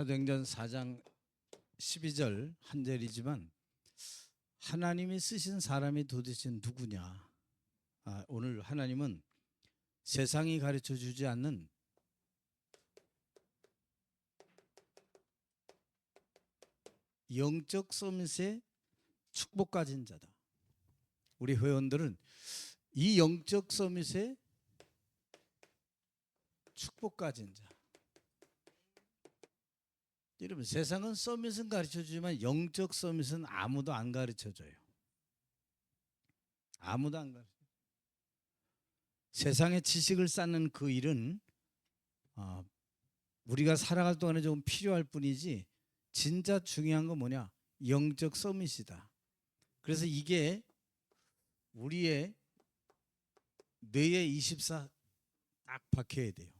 사도행전 4장 12절 한 절이지만 하나님이 쓰신 사람이 도대체 누구냐? 아, 오늘 하나님은 세상이 가르쳐 주지 않는 영적 서밋의 축복 가진 자다. 우리 회원들은 이 영적 서밋의 축복 가진 자. 여러분 세상은 서밋은 가르쳐 주지만 영적 서밋은 아무도 안 가르쳐 줘요. 아무도 안 가르쳐. 세상의 지식을 쌓는 그 일은 어, 우리가 살아갈 동안에 좀 필요할 뿐이지 진짜 중요한 건 뭐냐? 영적 서밋이다. 그래서 이게 우리의 뇌에 24 딱 박혀야 돼요.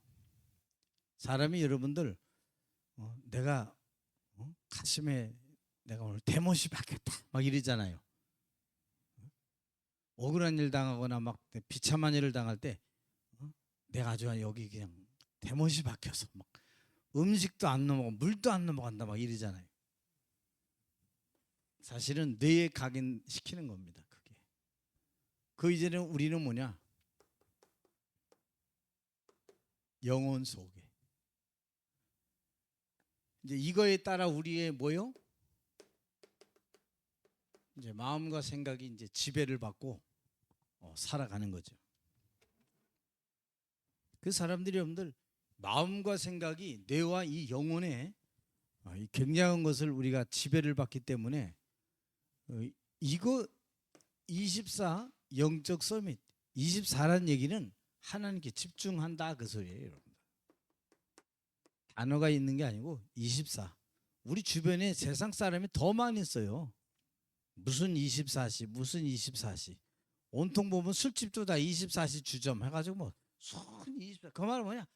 사람이 여러분들 어, 내가 어? 가슴에 내가 오늘 대못이 박혔다 막 이러잖아요. 억울한 일 당하거나 막 비참한 일을 당할 때 어? 내가 아주 여기 그냥 대못이 박혀서 막 음식도 안 넘어가 물도 안 넘어간다 막 이러잖아요. 사실은 뇌에 각인시키는 겁니다. 그게. 그 이제는 우리는 뭐냐? 영혼 속에. 이제 이거에 따라 우리의 뭐요? 이제 마음과 생각이 이제 지배를 받고 어, 살아가는 거죠. 그 사람들이 여러분들 마음과 생각이 뇌와 이 영혼에 어, 이 굉장한 것을 우리가 지배를 받기 때문에 어, 이거 24 영적 서밋 24란 얘기는 하나님께 집중한다 그 소리예요, 여러분들. 단어가 있는 게 아니고 24. 우리 주변에 세상 사람이 더 많이 있어요. 무슨 24시, 무슨 24시. 온통 보면 술집도 다 24시 주점 해가지고 뭐 순 24. 그 말은 뭐냐?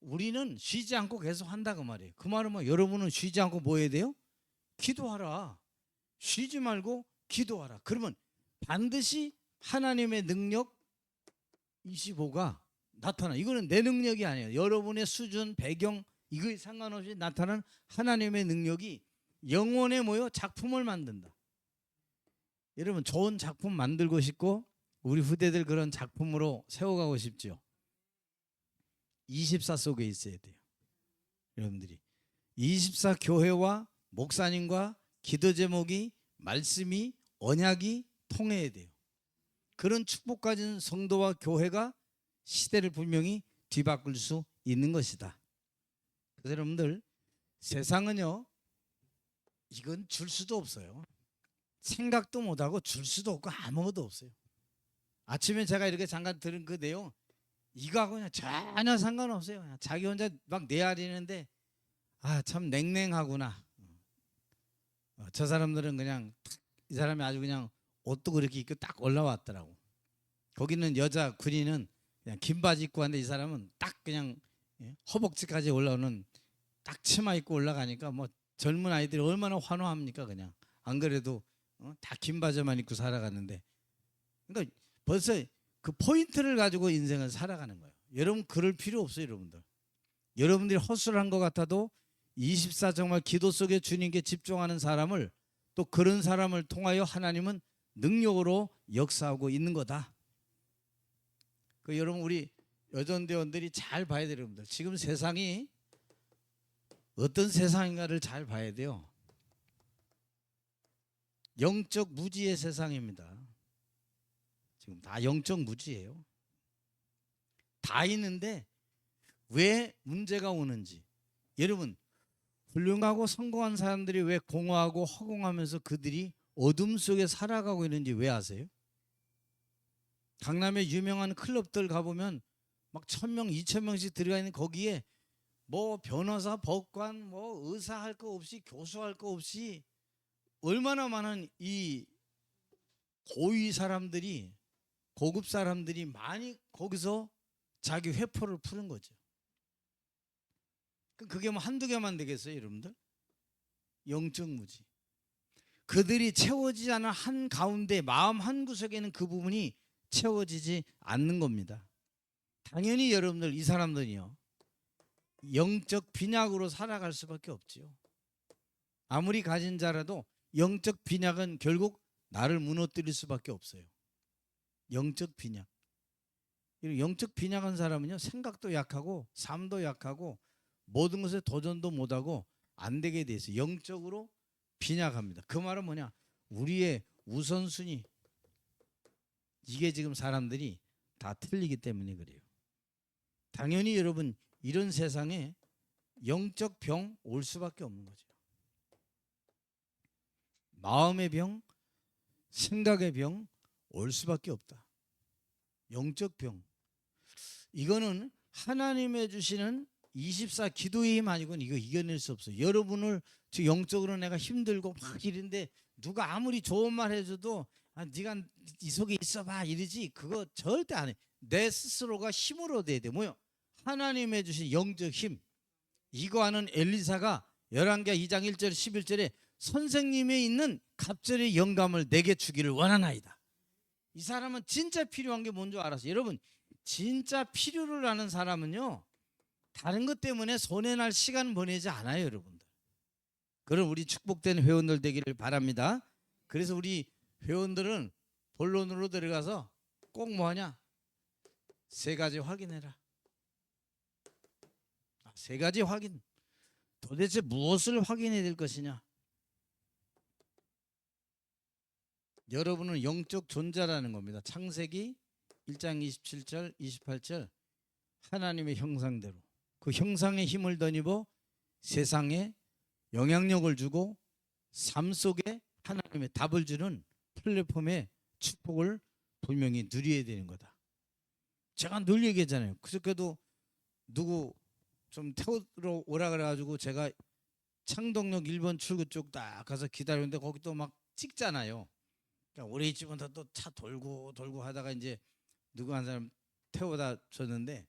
우리는 쉬지 않고 계속 한다 그 말이에요. 그 말은 뭐 여러분은 쉬지 않고 뭐 해야 돼요? 기도하라. 쉬지 말고 기도하라. 그러면 반드시 하나님의 능력 25가 나타나. 이거는 내 능력이 아니에요. 여러분의 수준, 배경 이거에 상관없이 나타나는 하나님의 능력이 영혼에 모여 작품을 만든다. 여러분 좋은 작품 만들고 싶고 우리 후대들 그런 작품으로 세워가고 싶죠. 24 속에 있어야 돼요. 여러분들이 24 교회와 목사님과 기도 제목이 말씀이 언약이 통해야 돼요. 그런 축복 가진 성도와 교회가 시대를 분명히 뒤바꿀 수 있는 것이다. 그래서 여러분들 세상은요 이건 줄 수도 없어요. 생각도 못하고 줄 수도 없고 아무것도 없어요. 아침에 제가 이렇게 잠깐 들은 그 내용 이거하고 그냥 전혀 상관없어요. 자기 혼자 막 내아리는데 아 참 냉랭하구나. 어, 저 사람들은 그냥 이 사람이 아주 그냥 옷도 그렇게 입고 딱 올라왔더라고. 거기는 여자 군인은 그냥 긴 바지 입고 왔는데 이 사람은 딱 그냥 예, 허벅지까지 올라오는 딱 치마 입고 올라가니까 뭐 젊은 아이들이 얼마나 환호합니까 그냥 안 그래도 어? 다긴 바지만 입고 살아갔는데 그러니까 벌써 그 포인트를 가지고 인생을 살아가는 거예요. 여러분 그럴 필요 없어요, 여러분들. 여러분들이 헛술을 한것 같아도 24 정말 기도 속에 주님께 집중하는 사람을 또 그런 사람을 통하여 하나님은 능력으로 역사하고 있는 거다. 그 여러분 우리 여전대원들이 잘 봐야 돼요, 여러분들. 지금 세상이 어떤 세상인가를 잘 봐야 돼요. 영적 무지의 세상입니다. 지금 다 영적 무지예요. 다 있는데 왜 문제가 오는지. 여러분 훌륭하고 성공한 사람들이 왜 공허하고 허공하면서 그들이 어둠 속에 살아가고 있는지 왜 아세요? 강남에 유명한 클럽들 가보면 막 천 명, 이천 명씩 들어가 있는 거기에 뭐 변호사, 법관, 뭐 의사 할 거 없이 교수 할 거 없이 얼마나 많은 이 고위 사람들이 고급 사람들이 많이 거기서 자기 회포를 푸는 거죠. 그- 그게 뭐 한두 개만 되겠어요, 여러분들? 영적 무지. 그들이 채워지지 않은 한 가운데 마음 한 구석에는 그 부분이 채워지지 않는 겁니다. 당연히 여러분들 이 사람들이요. 영적 빈약으로 살아갈 수밖에 없지요. 아무리 가진 자라도 영적 빈약은 결국 나를 무너뜨릴 수밖에 없어요. 영적 빈약. 이 영적 빈약한 사람은요 생각도 약하고 삶도 약하고 모든 것에 도전도 못하고 안 되게 돼 있어요. 영적으로 빈약합니다. 그 말은 뭐냐? 우리의 우선순위 이게 지금 사람들이 다 틀리기 때문에 그래요. 당연히 여러분 이런 세상에 영적 병 올 수밖에 없는 거죠. 마음의 병, 생각의 병 올 수밖에 없다. 영적 병. 이거는 하나님의 주시는 24 기도의 힘 아니고는 이거 이겨낼 수 없어요. 여러분을 저 영적으로 내가 힘들고 막 이런데 누가 아무리 좋은 말 해줘도 아, 네가 이 속에 있어봐 이러지 그거 절대 안 해. 내 스스로가 힘을 얻어야 돼. 뭐요? 하나님의 주신 영적 힘. 이거 하는 엘리사가 11개 2장 1절 11절에 선생님에 있는 갑절의 영감을 내게 주기를 원하나이다. 이 사람은 진짜 필요한 게 뭔지 알았어. 여러분, 진짜 필요를 아는 사람은요. 다른 것 때문에 손해 날 시간 보내지 않아요, 여러분들. 그럼 우리 축복된 회원들 되기를 바랍니다. 그래서 우리 회원들은 본론으로 들어가서 꼭 뭐하냐? 세 가지 확인해라. 아, 세 가지 확인. 도대체 무엇을 확인해야 될 것이냐? 여러분은 영적 존재라는 겁니다. 창세기 1장 27절, 28절 하나님의 형상대로 그 형상의 힘을 덧입어 세상에 영향력을 주고 삶 속에 하나님의 답을 주는 플랫폼의 축복을 분명히 누려야 되는 거다. 제가 늘 얘기했잖아요. 그저께도 누구 좀 태우러 오라 그래가지고 제가 창동역 1번 출구 쪽 딱 가서 기다리는데 거기 또 막 찍잖아요. 그러니까 우리 집은 또차 돌고 돌고 하다가 이제 누구 한 사람 태워다 줬는데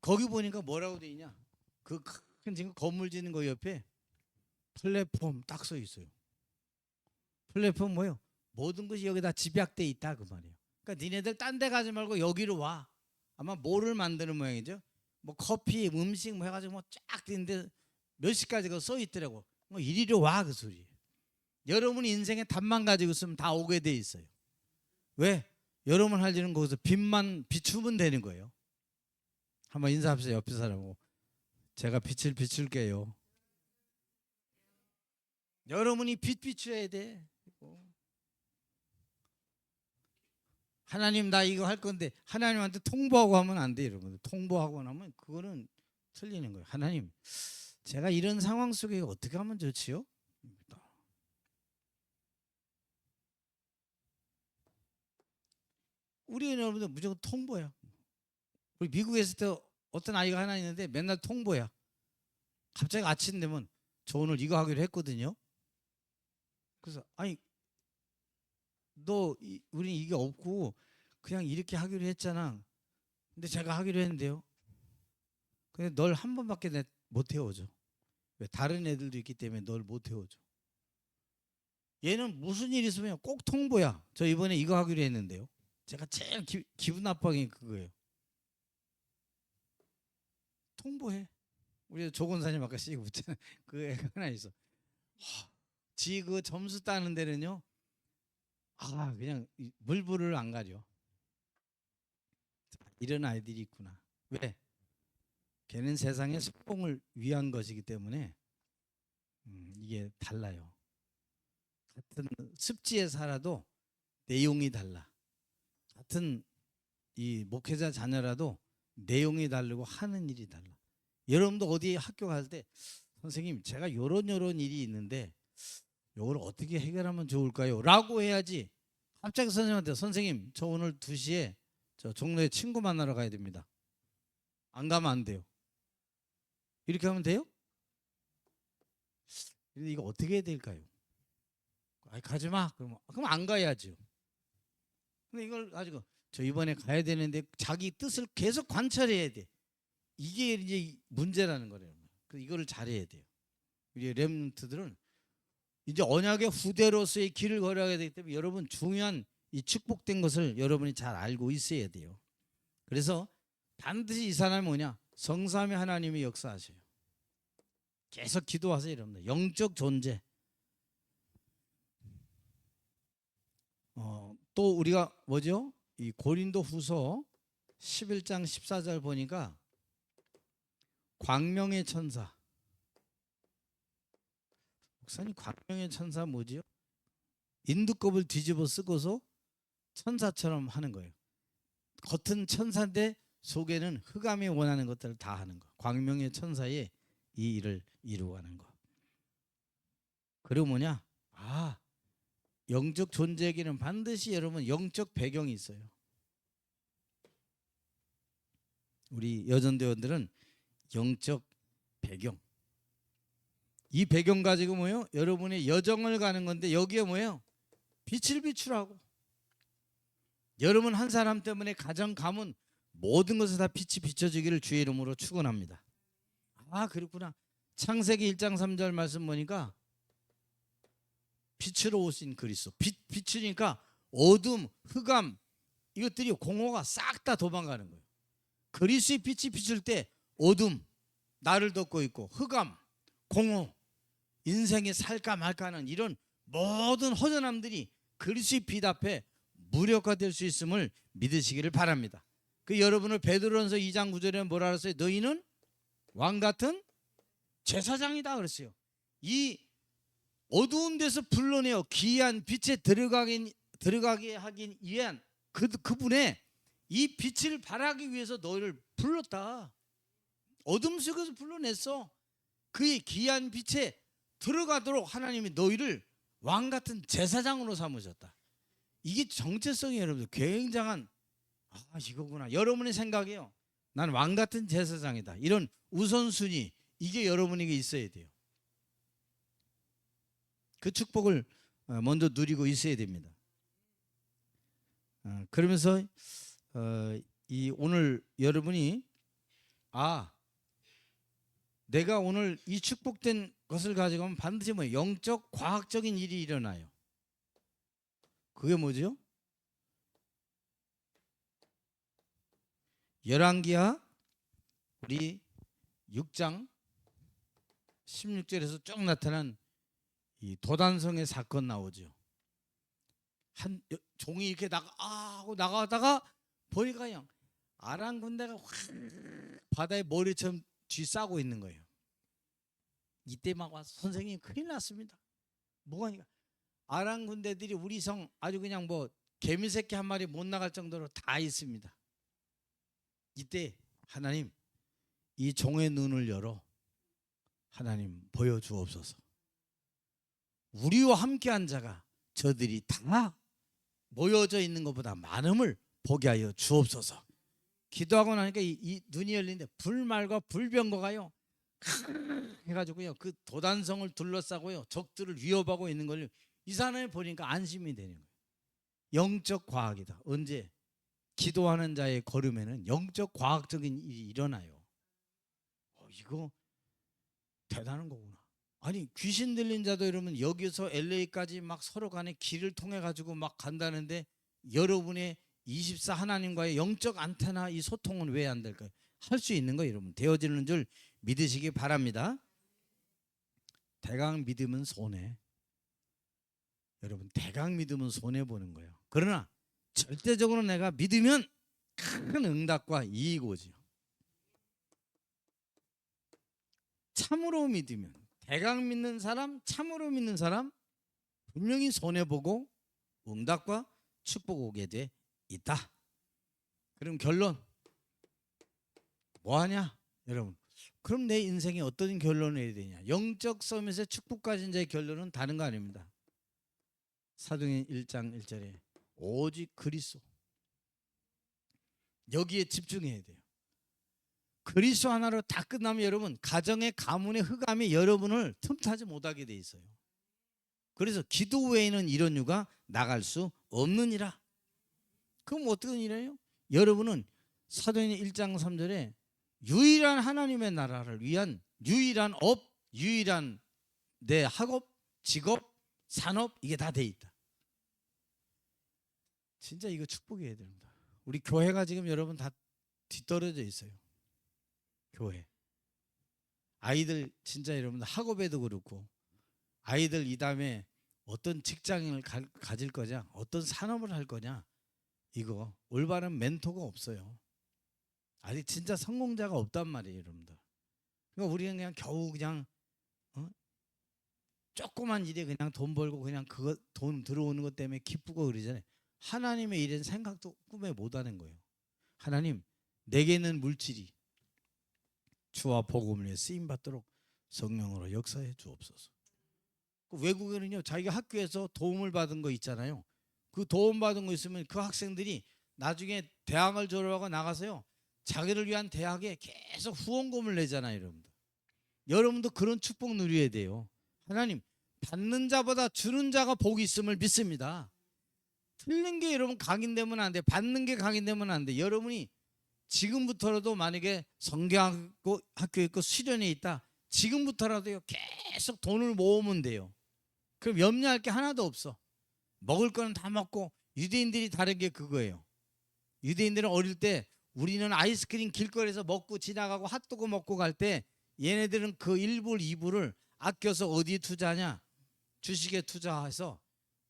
거기 보니까 뭐라고 돼 있냐? 그 큰 지금 건물 짓는 거 옆에 플랫폼 딱 써 있어요. 플랫폼 뭐요? 모든 것이 여기다 집약돼 있다 그 말이에요. 그러니까 니네들 딴 데 가지 말고 여기로 와. 아마 뭐를 만드는 모양이죠. 뭐 커피, 음식 뭐 해가지고 뭐쫙 되는데 몇 시까지 그써 있더라고. 뭐 이리로 와 그 소리. 여러분이 인생에 답만 가지고 있으면 다 오게 돼 있어요. 왜? 여러분 할 일은 거기서 빛만 비추면 되는 거예요. 한번 인사합시다 옆에 사람하고. 제가 빛을 비출게요. 여러분이 빛 비춰야 돼. 하나님 나 이거 할 건데 하나님한테 통보하고 하면 안 돼, 여러분. 통보하고 나면 그거는 틀리는 거예요. 하나님, 제가 이런 상황 속에 어떻게 하면 좋지요? 우리 여러분들 무조건 통보야. 우리 미국에 있을 때 어떤 아이가 하나 있는데 맨날 통보야. 갑자기 아침 되면 저 오늘 이거 하기로 했거든요. 그래서 아니 너 이, 우리 이게 없고 그냥 이렇게 하기로 했잖아. 근데 제가 하기로 했는데요. 근데 널 한 번밖에 내- 못 태워줘. 왜 다른 애들도 있기 때문에 널 못 태워줘. 얘는 무슨 일 있으면 꼭 통보야. 저 이번에 이거 하기로 했는데요. 제가 제일 기, 기분 나빠하는 게 그거예요. 통보해. 우리 조건사님 아까 씩 웃잖아. 그 애가 하나 있어. 지그 점수 따는 데는요. 아 그냥 이 물불을 안 가려. 이런 아이들이 있구나. 왜? 걔는 세상의 성공을 위한 것이기 때문에 음, 이게 달라요. 같은 습지에 살아도 내용이 달라. 같은 이 목회자 자녀라도 내용이 다르고 하는 일이 달라. 여러분도 어디 학교 갈 때 선생님 제가 요런 요런 일이 있는데 요걸 어떻게 해결하면 좋을까요? 라고 해야지 갑자기 선생님한테 선생님 저 오늘 2시에 저 종로에 친구 만나러 가야 됩니다. 안 가면 안 돼요. 이렇게 하면 돼요? 근데 이거 어떻게 해야 될까요? 아이 가지 마. 그럼 그럼 안 가야죠. 근데 이걸 가지고 저 이번에 가야 되는데 자기 뜻을 계속 관찰해야 돼. 이게 이제 문제라는 거래요. 그 이거를 잘해야 돼요. 우리 렘트들은 이제 언약의 후대로서의 길을 걸어야 되기 때문에 여러분 중요한 이 축복된 것을 여러분이 잘 알고 있어야 돼요. 그래서 반드시 이 사람이 뭐냐 성삼위 하나님이 역사하셔요. 계속 기도하세요, 여러분들. 영적 존재. 어, 또 우리가 뭐죠? 이 고린도 후서 11장 14절 보니까 광명의 천사. 목사님 광명의 천사 뭐지요? 인두껍을 뒤집어 쓰고서 천사처럼 하는 거예요. 겉은 천사인데 속에는 흑암이 원하는 것들을 다 하는 거. 광명의 천사의 이 일을 이루어가는 거. 그리고 뭐냐? 아, 영적 존재에게는 반드시 여러분 영적 배경이 있어요. 우리 여전대원들은 영적 배경. 이 배경 가지고 뭐예요? 여러분의 여정을 가는 건데 여기에 뭐예요? 빛을 비추라고. 여러분 한 사람 때문에 가정 가문 모든 것에 다 빛이 비춰지기를 주의 이름으로 축원합니다. 아 그렇구나. 창세기 1장 3절 말씀 보니까 빛으로 오신 그리스도. 빛 비추니까 어둠, 흑암 이것들이 공허가 싹 다 도망가는 거예요. 그리스도의 빛이 비출 때 어둠 나를 덮고 있고 흑암, 공허 인생이 살까 말까 하는 이런 모든 허전함들이 그리스도의 빛 앞에 무력화될 수 있음을 믿으시기를 바랍니다. 그 여러분을 베드로전서 2장 9절에 뭐라 그랬어요? 너희는 왕 같은 제사장이다 그랬어요. 이 어두운 데서 불러내어 귀한 빛에 들어가긴 들어가게 하긴 위한 그 그분의 이 빛을 발하기 위해서 너희를 불렀다. 어둠 속에서 불러냈어. 그의 귀한 빛에 들어가도록 하나님이 너희를 왕 같은 제사장으로 삼으셨다. 이게 정체성이 여러분들 굉장한 아 이거구나. 여러분의 생각이요. 난 왕 같은 제사장이다. 이런 우선순위 이게 여러분에게 있어야 돼요. 그 축복을 어, 먼저 누리고 있어야 됩니다. 어, 그러면서 어, 이 오늘 여러분이 아 내가 오늘 이 축복된 것을 가지고 하면 반드시 뭐 영적 과학적인 일이 일어나요. 그게 뭐죠? 열왕기하 우리 6장 16절에서 쭉 나타난 이 도단성의 사건 나오죠. 한 여- 종이 이렇게 나가 아 하고 나가다가 보니까 그냥 아랑 군대가 확 바다에 머리처럼 뒤싸고 있는 거예요. 이때 막 와서 선생님 큰일 났습니다. 뭐가니까 아랑 군대들이 우리 성 아주 그냥 뭐 개미 새끼 한 마리 못 나갈 정도로 다 있습니다. 이때 하나님 이 종의 눈을 열어 하나님 보여주옵소서. 우리와 함께한 자가 저들이 다 모여져 있는 것보다 많음을 보게 하여 주옵소서. 기도하고 나니까 이, 이 눈이 열리는데 불말과 불병거가요 해가지고요 그 도단성을 둘러싸고요 적들을 위협하고 있는 걸 이 사람이 보니까 안심이 되는 거예요. 영적 과학이다. 언제 기도하는 자의 걸음에는 영적 과학적인 일이 일어나요. 어, 이거 대단한 거구나. 아니 귀신 들린 자도 여러분 여기서 LA까지 막 서로 간에 길을 통해 가지고 막 간다는데 여러분의 24 하나님과의 영적 안테나 이 소통은 왜 안 될까요? 할 수 있는 거 여러분 되어지는 줄 믿으시기 바랍니다. 대강 믿으면 손해. 여러분 대강 믿으면 손해 보는 거예요. 그러나 절대적으로 내가 믿으면 큰 응답과 이익 오지요. 참으로 믿으면 대강 믿는 사람, 참으로 믿는 사람 분명히 손해 보고 응답과 축복 오게 돼 있다. 그럼 결론 뭐 하냐? 여러분. 그럼 내 인생에 어떤 결론을 해야 되냐? 영적 서밋의 축복 가진 자의 결론은 다른 거 아닙니다. 사도행 1장 1절에 오직 그리스도 여기에 집중해야 돼요. 그리스도 하나로 다 끝나면 여러분 가정의 가문의 흑암이 여러분을 틈타지 못하게 돼 있어요. 그래서 기도 외에는 이런 유가 나갈 수 없느니라. 그럼 어떤 일이에요? 여러분은 사도행 1장 3절에 유일한 하나님의 나라를 위한 유일한 업, 유일한 내 학업, 직업, 산업 이게 다 돼 있다. 진짜 이거 축복이어야 됩니다. 우리 교회가 지금 여러분 다 뒤떨어져 있어요. 교회. 아이들 진짜 여러분 학업에도 그렇고 아이들 이 다음에 어떤 직장을 가, 가질 거냐, 어떤 산업을 할 거냐 이거 올바른 멘토가 없어요. 아직 진짜 성공자가 없단 말이에요, 여러분들. 그러니까 우리는 그냥 겨우 그냥 어? 조그만 일에 그냥 돈 벌고 그냥 그거 돈 들어오는 것 때문에 기쁘고 그러잖아요. 하나님의 일은 생각도 꿈에 못 하는 거예요. 하나님 내게는 물질이 주와 복음을 쓰임 받도록 성령으로 역사해 주옵소서. 그 외국에는요 자기가 학교에서 도움을 받은 거 있잖아요. 그 도움 받은 거 있으면 그 학생들이 나중에 대학을 졸업하고 나가서요 자기를 위한 대학에 계속 후원금을 내잖아요, 여러분들. 여러분도 그런 축복 누려야 돼요. 하나님 받는 자보다 주는 자가 복이 있음을 믿습니다. 틀린 게 여러분 각인되면 안 돼. 받는 게 각인되면 안 돼. 여러분이 지금부터라도 만약에 성경학교 학교에 있고 수련회 있다. 지금부터라도요 계속 돈을 모으면 돼요. 그럼 염려할 게 하나도 없어. 먹을 거는 다 먹고 유대인들이 다른 게 그거예요. 유대인들은 어릴 때 우리는 아이스크림 길거리에서 먹고 지나가고 핫도그 먹고 갈 때 얘네들은 그 1불 2불을 아껴서 어디에 투자하냐? 주식에 투자해서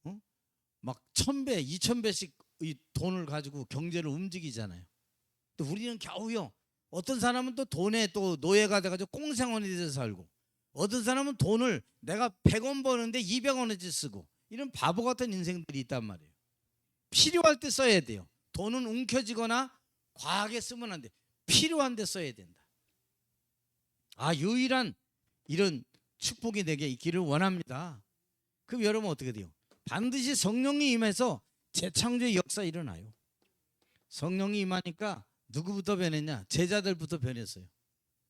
어? 막 천배, 이천배씩 이 돈을 가지고 경제를 움직이잖아요. 또 우리는 겨우요. 어떤 사람은 또 돈에 또 노예가 돼 가지고 꽁생원이 돼서 살고 어떤 사람은 돈을 내가 100원 버는데 200원어치 쓰고 이런 바보 같은 인생들이 있단 말이에요. 필요할 때 써야 돼요. 돈은 움켜쥐거나 과하게 쓰면 안 돼. 필요한 데 써야 된다. 아 유일한 이런 축복이 내게 있기를 원합니다. 그럼 여러분 어떻게 돼요? 반드시 성령이 임해서 재창조의 역사 일어나요. 성령이 임하니까 누구부터 변했냐? 제자들부터 변했어요.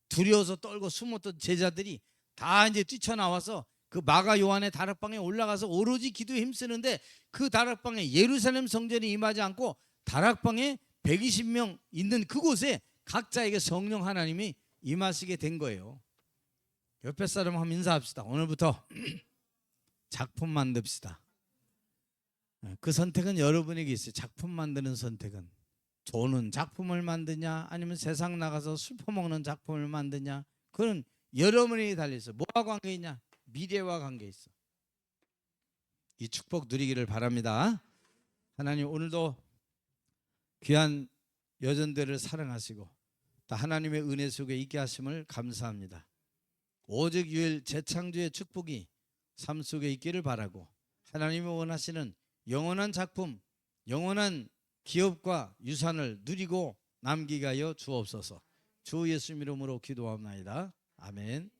두려워서 떨고 숨었던 제자들이 다 이제 뛰쳐나와서 그 마가 요한의 다락방에 올라가서 오로지 기도에 힘쓰는데 그 다락방에 예루살렘 성전이 임하지 않고 다락방에 120명 있는 그곳에 각자에게 성령 하나님이 임하시게 된 거예요. 옆에 사람 한번 인사합시다. 오늘부터 작품 만듭시다. 그 선택은 여러분에게 있어요. 작품 만드는 선택은 돈은 작품을 만드냐 아니면 세상 나가서 술 퍼먹는 작품을 만드냐 그건 여러분이 달려 있어. 뭐와 관계 있냐? 미래와 관계 있어. 이 축복 누리기를 바랍니다. 하나님 오늘도 귀한 여전들을 사랑하시고 또 하나님의 은혜 속에 있게 하심을 감사합니다. 오직 유일 재창조의 축복이 삶 속에 있기를 바라고 하나님이 원하시는 영원한 작품, 영원한 기업과 유산을 누리고 남기게 하여 주옵소서. 주 예수 이름으로 기도합나이다. 아멘.